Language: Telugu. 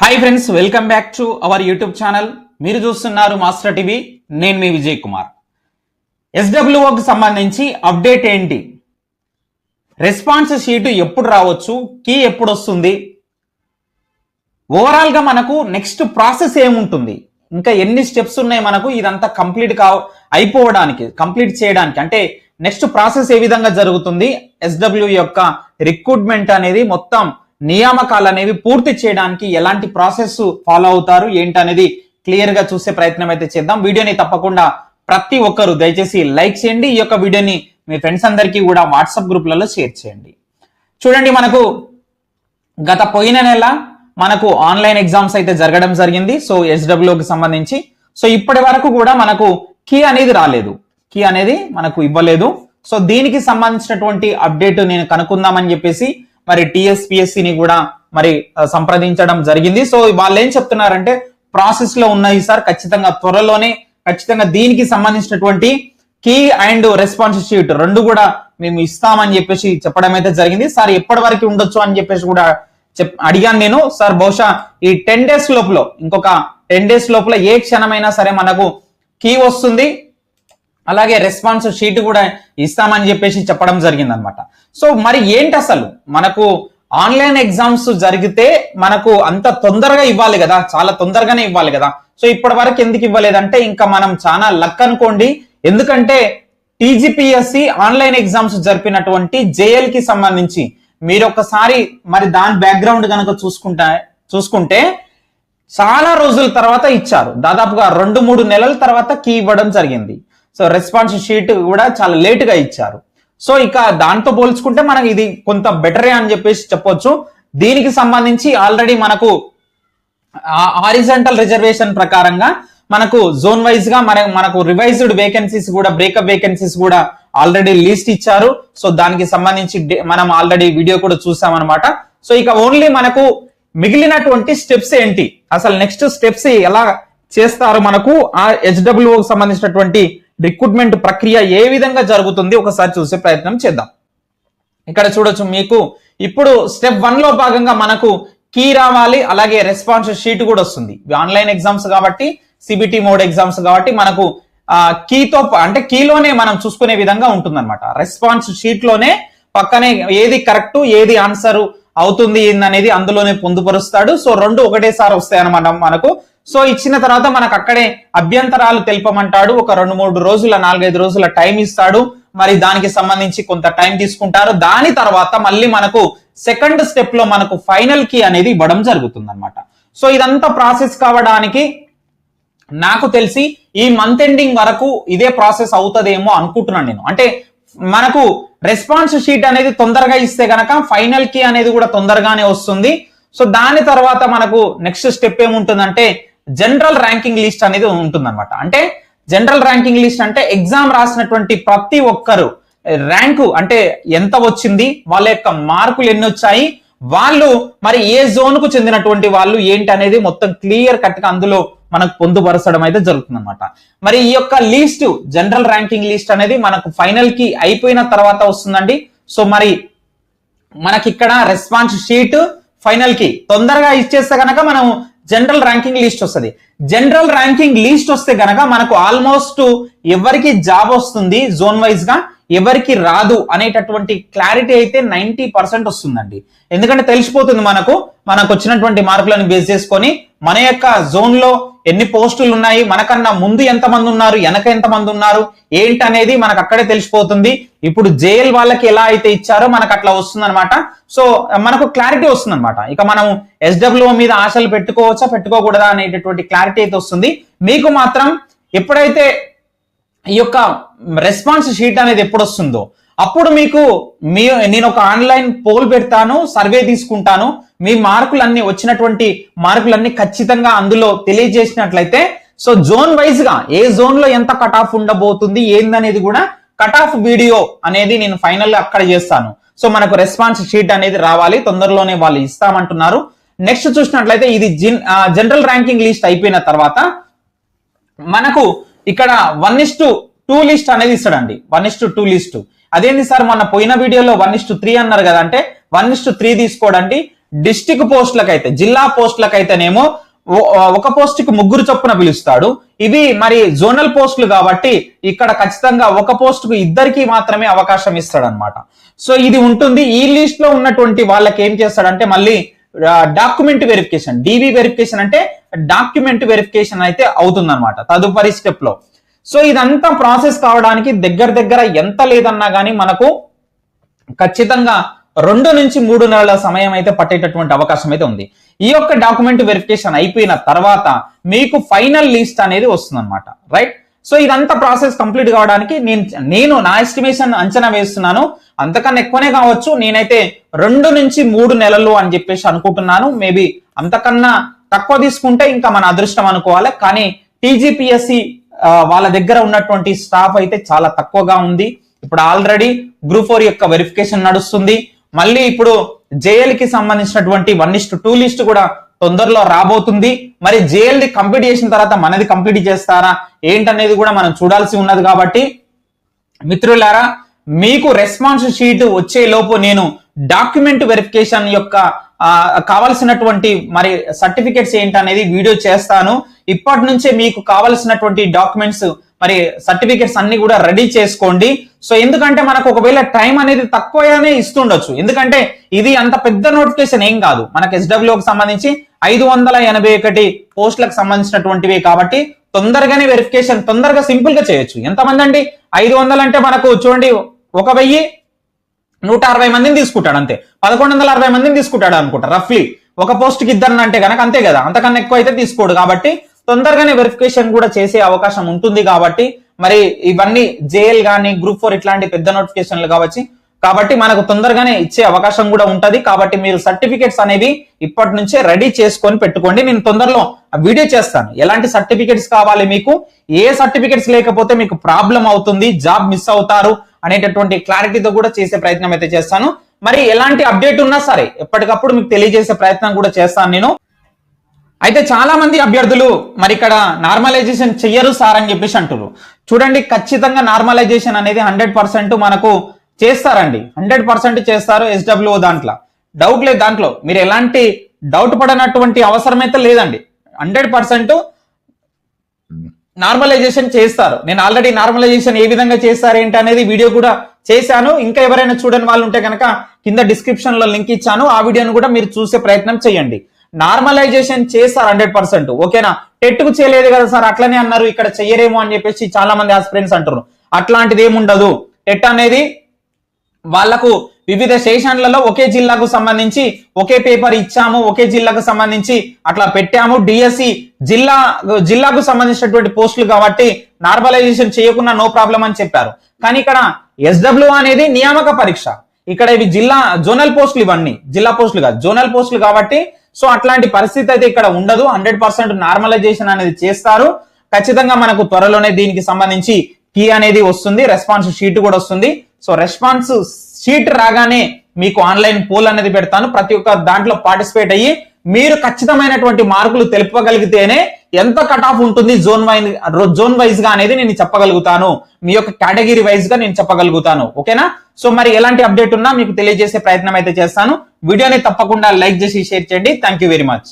Hi friends welcome back to our YouTube channel మీరు చూస్తున్నారు మాస్టర్ టీవీ నేను మీ విజయ్ కుమార్. ఎస్డబ్ల్యూఓకి సంబంధించి అప్డేట్ ఏంటి? రెస్పాన్స్ షీటు ఎప్పుడు రావచ్చు? కీ ఎప్పుడు వస్తుంది? ఓవరాల్గా మనకు నెక్స్ట్ ప్రాసెస్ ఏముంటుంది? ఇంకా ఎన్ని స్టెప్స్ ఉన్నాయి మనకు? ఇదంతా కంప్లీట్ కా అయిపోవడానికి కంప్లీట్ చేయడానికి. అంటే నెక్స్ట్ ప్రాసెస్ ఏ విధంగా జరుగుతుంది? ఎస్డబ్ల్యూ యొక్క రిక్రూట్మెంట్ అనేది మొత్తం నియామకాలు అనేవి పూర్తి చేయడానికి ఎలాంటి ప్రాసెస్ ఫాలో అవుతారు ఏంటనేది క్లియర్గా చూసే ప్రయత్నం అయితే చేద్దాం. వీడియోని తప్పకుండా ప్రతి ఒక్కరు దయచేసి లైక్ చేయండి. ఈ యొక్క వీడియోని మీ ఫ్రెండ్స్ అందరికీ కూడా వాట్సాప్ గ్రూప్లలో షేర్ చేయండి. చూడండి మనకు గత పోయిన నెల మనకు ఆన్లైన్ ఎగ్జామ్స్ అయితే జరగడం జరిగింది. సో ఎస్డబ్ల్యూకి సంబంధించి. సో ఇప్పటి వరకు కూడా మనకు కీ అనేది రాలేదు. కీ అనేది మనకు ఇవ్వలేదు. సో దీనికి సంబంధించినటువంటి అప్డేట్ నేను కనుక్కుందామని చెప్పేసి మరి టిఎస్పిఎస్సిని కూడా మరి సంప్రదించడం జరిగింది. సో వాళ్ళు ఏం చెప్తున్నారంటే ప్రాసెస్లో ఉన్నాయి సార్ ఖచ్చితంగా త్వరలోనే ఖచ్చితంగా దీనికి సంబంధించినటువంటి కీ అండ్ రెస్పాన్స్ షీట్ రెండు కూడా మేము ఇస్తామని చెప్పేసి చెప్పడం అయితే జరిగింది. సార్ ఎప్పటి వరకు ఉండొచ్చు అని చెప్పేసి కూడా చెప్ అడిగాను నేను. సార్ బహుశా ఈ టెన్ డేస్ లోపల ఇంకొక టెన్ డేస్ లోపల ఏ క్షణమైనా సరే మనకు కీ వస్తుంది. అలాగే రెస్పాన్స్ షీట్ కూడా ఇస్తామని చెప్పేసి చెప్పడం జరిగింది అనమాట సో మరి ఏంటి అసలు మనకు ఆన్లైన్ ఎగ్జామ్స్ జరిగితే మనకు అంత తొందరగా ఇవ్వాలి కదా? చాలా తొందరగానే ఇవ్వాలి కదా? సో ఇప్పటి వరకు ఎందుకు ఇవ్వలేదంటే ఇంకా మనం చాలా లక్ అనుకోండి. ఎందుకంటే టీజీపీఎస్సి ఆన్లైన్ ఎగ్జామ్స్ జరిపినటువంటి జేఎల్కి సంబంధించి మీరు ఒకసారి మరి దాని బ్యాక్గ్రౌండ్ కనుక చూసుకుంటా చూసుకుంటే చాలా రోజుల తర్వాత ఇచ్చారు. దాదాపుగా రెండు మూడు నెలల తర్వాత కీ ఇవ్వడం జరిగింది. సో రెస్పాన్స్ షీట్ కూడా చాలా లేటుగా ఇచ్చారు. సో ఇక దాంతో పోల్చుకుంటే మనకి ఇది కొంత బెటరే అని చెప్పేసి చెప్పొచ్చు. దీనికి సంబంధించి ఆల్రెడీ మనకు హారిజంటల్ రిజర్వేషన్ ప్రకారంగా మనకు జోన్ వైజ్గా మన మనకు రివైజ్డ్ వేకెన్సీస్ కూడా బ్రేకప్ వేకెన్సీస్ కూడా ఆల్రెడీ లిస్ట్ ఇచ్చారు. సో దానికి సంబంధించి డే- మనం ఆల్రెడీ వీడియో కూడా చూసామన్నమాట. సో ఇక ఓన్లీ మనకు మిగిలినటువంటి స్టెప్స్ ఏంటి? అసలు నెక్స్ట్ స్టెప్స్ ఎలా చేస్తారు మనకు? ఆ హెచ్డబ్ల్యూకి సంబంధించినటువంటి రిక్రూట్మెంట్ ప్రక్రియ ఏ విధంగా జరుగుతుంది ఒకసారి చూసే ప్రయత్నం చేద్దాం. ఇక్కడ చూడొచ్చు మీకు ఇప్పుడు స్టెప్ వన్లో భాగంగా మనకు కీ రావాలి అలాగే రెస్పాన్స్ షీట్ కూడా వస్తుంది. ఆన్లైన్ ఎగ్జామ్స్ కాబట్టి సిబిటి మోడ్ ఎగ్జామ్స్ కాబట్టి మనకు కీతో అంటే కీలోనే మనం చూసుకునే విధంగా ఉంటుందన్నమాట. రెస్పాన్స్ షీట్లోనే పక్కనే ఏది కరెక్ట్ ఏది ఆన్సర్ అవుతుంది ఏందనేది అందులోనే పొందుపరుస్తాడు. సో రెండు ఒకటేసారి వస్తాయి అనమాట మనకు. సో ఇచ్చిన తర్వాత మనకు అక్కడే అభ్యంతరాలు తెలపమంటాడు. ఒక రెండు మూడు రోజుల నాలుగైదు రోజుల టైం ఇస్తాడు. మరి దానికి సంబంధించి కొంత టైం తీసుకుంటారు. దాని తర్వాత మళ్ళీ మనకు సెకండ్ స్టెప్లో మనకు ఫైనల్ కీ అనేది ఇవ్వడం జరుగుతుంది అనమాట సో ఇదంతా ప్రాసెస్ కావడానికి నాకు తెలిసి ఈ మంత్ ఎండింగ్ వరకు ఇదే ప్రాసెస్ అవుతుందేమో అనుకుంటున్నాను నేను. అంటే మనకు రెస్పాన్స్ షీట్ అనేది తొందరగా ఇస్తే గనక ఫైనల్కి అనేది కూడా తొందరగానే వస్తుంది. సో దాని తర్వాత మనకు నెక్స్ట్ స్టెప్ ఏముంటుందంటే జనరల్ ర్యాంకింగ్ లిస్ట్ అనేది ఉంటుందన్నమాట. అంటే జనరల్ ర్యాంకింగ్ లిస్ట్ అంటే ఎగ్జామ్ రాసినటువంటి ప్రతి ఒక్కరు ర్యాంకు అంటే ఎంత వచ్చింది వాళ్ళ యొక్క మార్కులు ఎన్ని వచ్చాయి వాళ్ళు మరి ఏ జోన్కు చెందినటువంటి వాళ్ళు ఏంటి అనేది మొత్తం క్లియర్ కట్గా అందులో మనకు పొందుపరచడం అయితే జరుగుతుంది అనమాట మరి ఈ యొక్క లిస్ట్ జనరల్ ర్యాంకింగ్ లిస్ట్ అనేది మనకు ఫైనల్కి అయిపోయిన తర్వాత వస్తుందండి. సో మరి మనకి ఇక్కడ రెస్పాన్స్ షీట్ ఫైనల్కి తొందరగా ఇచ్చేస్తే కనుక మనం జనరల్ ర్యాంకింగ్ లిస్ట్ వస్తుంది. జనరల్ ర్యాంకింగ్ లిస్ట్ వస్తే కనుక మనకు ఆల్మోస్ట్ ఎవరికి జాబ్ వస్తుంది జోన్ వైజ్గా ఎవరికి రాదు అనేటటువంటి క్లారిటీ అయితే నైన్టీ పర్సెంట్ వస్తుందండి. ఎందుకంటే తెలిసిపోతుంది మనకు మనకు వచ్చినటువంటి మార్కులను బేస్ చేసుకొని మన యొక్క జోన్లో ఎన్ని పోస్టులు ఉన్నాయి మనకన్నా ముందు ఎంతమంది ఉన్నారు వెనక ఎంతమంది ఉన్నారు ఏంటి అనేది మనకు అక్కడే తెలిసిపోతుంది. ఇప్పుడు జైల్ వాళ్ళకి ఎలా అయితే ఇచ్చారో మనకు అట్లా వస్తుందన్నమాట. సో మనకు క్లారిటీ వస్తుందన్నమాట. ఇక మనం ఎస్డబ్ల్యూ మీద ఆశలు పెట్టుకోవచ్చా పెట్టుకోకూడదా అనేటటువంటి క్లారిటీ అయితే వస్తుంది. మీకు మాత్రం ఎప్పుడైతే ఈ యొక్క రెస్పాన్స్ షీట్ అనేది ఎప్పుడు వస్తుందో అప్పుడు మీకు మీ నేను ఒక ఆన్లైన్ పోల్ పెడతాను సర్వే తీసుకుంటాను మీ మార్కులన్నీ వచ్చినటువంటి మార్కులన్నీ ఖచ్చితంగా అందులో తెలియజేసినట్లయితే సో జోన్ వైజ్గా ఏ జోన్లో ఎంత కట్ ఆఫ్ ఉండబోతుంది ఏందనేది కూడా కట్ ఆఫ్ వీడియో అనేది నేను ఫైనల్గా అక్కడ చేస్తాను. సో మనకు రెస్పాన్స్ షీట్ అనేది రావాలి తొందరలోనే వాళ్ళు ఇస్తామంటున్నారు. నెక్స్ట్ చూసినట్లయితే ఇది జనరల్ ర్యాంకింగ్ లిస్ట్ అయిపోయిన తర్వాత మనకు ఇక్కడ one is to two list అనేది ఇస్తాడండి. One is to two list అదేంటి సార్ మొన్న పోయిన వీడియోలో వన్ ఇస్ టు త్రీ అన్నారు కదా అంటే వన్ ఇస్ టు త్రీ తీసుకోడండి. డిస్టిక్ పోస్టులకైతే జిల్లా పోస్టులకైతేనేమో ఒక పోస్ట్కి ముగ్గురు చొప్పున పిలుస్తాడు. ఇవి మరి జోనల్ పోస్టులు కాబట్టి ఇక్కడ ఖచ్చితంగా ఒక పోస్ట్కు ఇద్దరికి మాత్రమే అవకాశం ఇస్తాడనమాట సో ఇది ఉంటుంది. ఈ లిస్ట్లో ఉన్నటువంటి వాళ్ళకి ఏం చేస్తాడంటే మళ్ళీ డాక్యుమెంట్ వెరిఫికేషన్ డివి వెరిఫికేషన్ అంటే డాక్యుమెంట్ వెరిఫికేషన్ అయితే అవుతుందన్నమాట తదుపరి స్టెప్లో. సో ఇదంతా ప్రాసెస్ కావడానికి దగ్గర దగ్గర ఎంత లేదన్నా కానీ మనకు ఖచ్చితంగా రెండు నుంచి మూడు నెలల సమయం అయితే పట్టేటటువంటి అవకాశం అయితే ఉంది. ఈ యొక్క డాక్యుమెంట్ వెరిఫికేషన్ అయిపోయిన తర్వాత మీకు ఫైనల్ లిస్ట్ అనేది వస్తుంది రైట్ సో ఇదంతా ప్రాసెస్ కంప్లీట్ కావడానికి నేను నేను నా ఎస్టిమేషన్ అంచనా వేస్తున్నాను. అంతకన్నా ఎక్కువనే కావచ్చు నేనైతే రెండు నుంచి మూడు నెలలు అని చెప్పేసి అనుకుంటున్నాను. మేబీ అంతకన్నా తక్కువ తీసుకుంటే ఇంకా మన అదృష్టం అనుకోవాలి. కానీ టీజీపీఎస్సి వాళ్ళ దగ్గర ఉన్నటువంటి స్టాఫ్ అయితే చాలా తక్కువగా ఉంది. ఇప్పుడు ఆల్రెడీ గ్రూప్ ఫోర్ యొక్క వెరిఫికేషన్ నడుస్తుంది. మళ్ళీ ఇప్పుడు జేఎల్కి సంబంధించినటువంటి వన్ ఇస్ట్ టూ లిస్ట్ కూడా తొందరలో రాబోతుంది. మరి జేఎల్ది కంప్లీట్ చేసిన తర్వాత మనది కంప్లీట్ చేస్తారా? ఏంటనేది కూడా మనం చూడాల్సి ఉన్నది కాబట్టి. మిత్రులారా మీకు రెస్పాన్స్ షీట్ వచ్చే లోపు నేను డాక్యుమెంట్ వెరిఫికేషన్ యొక్క కావలసినటువంటి మరి సర్టిఫికెట్స్ ఏంటనేది వీడియో చేస్తాను. ఇప్పటి నుంచే మీకు కావలసినటువంటి డాక్యుమెంట్స్ మరి సర్టిఫికెట్స్ అన్ని కూడా రెడీ చేసుకోండి. సో ఎందుకంటే మనకు ఒకవేళ టైం అనేది తక్కువగానే ఇస్తుండొచ్చు. ఎందుకంటే ఇది అంత పెద్ద నోటిఫికేషన్ ఏం కాదు. మనకు ఎస్డబ్ల్యూకి సంబంధించి ఐదు వందల ఎనభై ఒకటి పోస్టులకు సంబంధించినటువంటివి కాబట్టి తొందరగానే వెరిఫికేషన్ తొందరగా సింపుల్గా చేయొచ్చు. ఎంతమంది అండి? ఐదు వందలు అంటే మనకు చూడండి ఒక వెయ్యి నూట అరవై మందిని తీసుకుంటాడు అంతే. పదకొండు వందల అరవై మందిని తీసుకుంటాడు అనుకుంటా రఫ్లీ ఒక పోస్ట్కి ఇద్దరు అంటే కనుక అంతే కదా. అంతకన్నా ఎక్కువ అయితే తీసుకోడు కాబట్టి తొందరగానే వెరిఫికేషన్ కూడా చేసే అవకాశం ఉంటుంది కాబట్టి మరి ఇవన్నీ జేఎల్ కానీ గ్రూప్ ఫోర్ ఇట్లాంటి పెద్ద నోటిఫికేషన్లు కావచ్చు. కాబట్టి మనకు తొందరగానే ఇచ్చే అవకాశం కూడా ఉంటది. కాబట్టి మీరు సర్టిఫికెట్స్ అనేవి ఇప్పటి నుంచే రెడీ చేసుకొని పెట్టుకోండి. నేను తొందరలో వీడియో చేస్తాను. ఎలాంటి సర్టిఫికేట్స్ కావాలి మీకు? ఏ సర్టిఫికేట్స్ లేకపోతే మీకు ప్రాబ్లం అవుతుంది జాబ్ మిస్ అవుతారు అనేటటువంటి క్లారిటీతో కూడా చేసే ప్రయత్నం అయితే చేస్తాను. మరి ఎలాంటి అప్డేట్ ఉన్నా సరే ఎప్పటికప్పుడు మీకు తెలియజేసే ప్రయత్నం కూడా చేస్తాను నేను. అయితే చాలా మంది అభ్యర్థులు మరి ఇక్కడ నార్మలైజేషన్ చెయ్యరు సార్ అని చెప్పేసి అంటారు చూడండి ఖచ్చితంగా నార్మలైజేషన్ అనేది హండ్రెడ్ పర్సెంట్ మనకు చేస్తారండి. హండ్రెడ్ పర్సెంట్ చేస్తారు ఎస్డబ్ల్యూ దాంట్లో. డౌట్ లేదు దాంట్లో. మీరు ఎలాంటి డౌట్ పడనటువంటి అవసరం అయితే లేదండి. హండ్రెడ్ పర్సెంట్ నార్మలైజేషన్ చేస్తారు. నేను ఆల్రెడీ నార్మలైజేషన్ ఏ విధంగా చేస్తారు ఏంటి అనేది వీడియో కూడా చేశాను. ఇంకా ఎవరైనా చూడని వాళ్ళు ఉంటే కనుక కింద డిస్క్రిప్షన్లో లింక్ ఇచ్చాను. ఆ వీడియోను కూడా మీరు చూసే ప్రయత్నం చేయండి. నార్మలైజేషన్ చేస్తారు హండ్రెడ్ పర్సెంట్. ఓకేనా? టెట్కు చేయలేదు కదా సార్ అట్లనే అన్నారు ఇక్కడ చెయ్యరేమో అని చెప్పేసి చాలా మంది ఆస్పిరెంట్స్ అంటారు అట్లాంటిది ఏముండదు. టెట్ అనేది వాళ్ళకు వివిధ స్టేషన్లలో ఒకే జిల్లాకు సంబంధించి ఒకే పేపర్ ఇచ్చాము ఒకే జిల్లాకు సంబంధించి అట్లా పెట్టాము. డిఎస్సి జిల్లా జిల్లాకు సంబంధించినటువంటి పోస్టులు కాబట్టి నార్మలైజేషన్ చేయకుండా నో ప్రాబ్లం అని చెప్పారు. కానీ ఇక్కడ ఎస్డబ్ల్యూ అనేది నియామక పరీక్ష. ఇక్కడ ఇవి జిల్లా జోనల్ పోస్టులు ఇవన్నీ. జిల్లా పోస్టులు కాదు జోనల్ పోస్టులు కాబట్టి సో అట్లాంటి పరిస్థితి అయితే ఇక్కడ ఉండదు. హండ్రెడ్ పర్సెంట్ నార్మలైజేషన్ అనేది చేస్తారు. ఖచ్చితంగా మనకు త్వరలోనే దీనికి సంబంధించి కీ అనేది వస్తుంది. రెస్పాన్స్ షీట్ కూడా వస్తుంది. సో రెస్పాన్స్ సీట్ రాగానే మీకు ఆన్లైన్ పోల్ అనేది పెడతాను. ప్రతి ఒక్క దాంట్లో పార్టిసిపేట్ అయ్యి మీరు ఖచ్చితమైనటువంటి మార్కులు తెలుపగలిగితేనే ఎంత కట్ ఆఫ్ ఉంటుంది జోన్ వైజ్ జోన్ వైజ్గా అనేది నేను చెప్పగలుగుతాను. మీ యొక్క కేటగిరీ వైజ్గా నేను చెప్పగలుగుతాను. ఓకేనా? సో మరి ఎలాంటి అప్డేట్ ఉన్నా మీకు తెలియజేసే ప్రయత్నం అయితే చేస్తాను. వీడియోని తప్పకుండా లైక్ చేసి షేర్ చేయండి. Thank you very much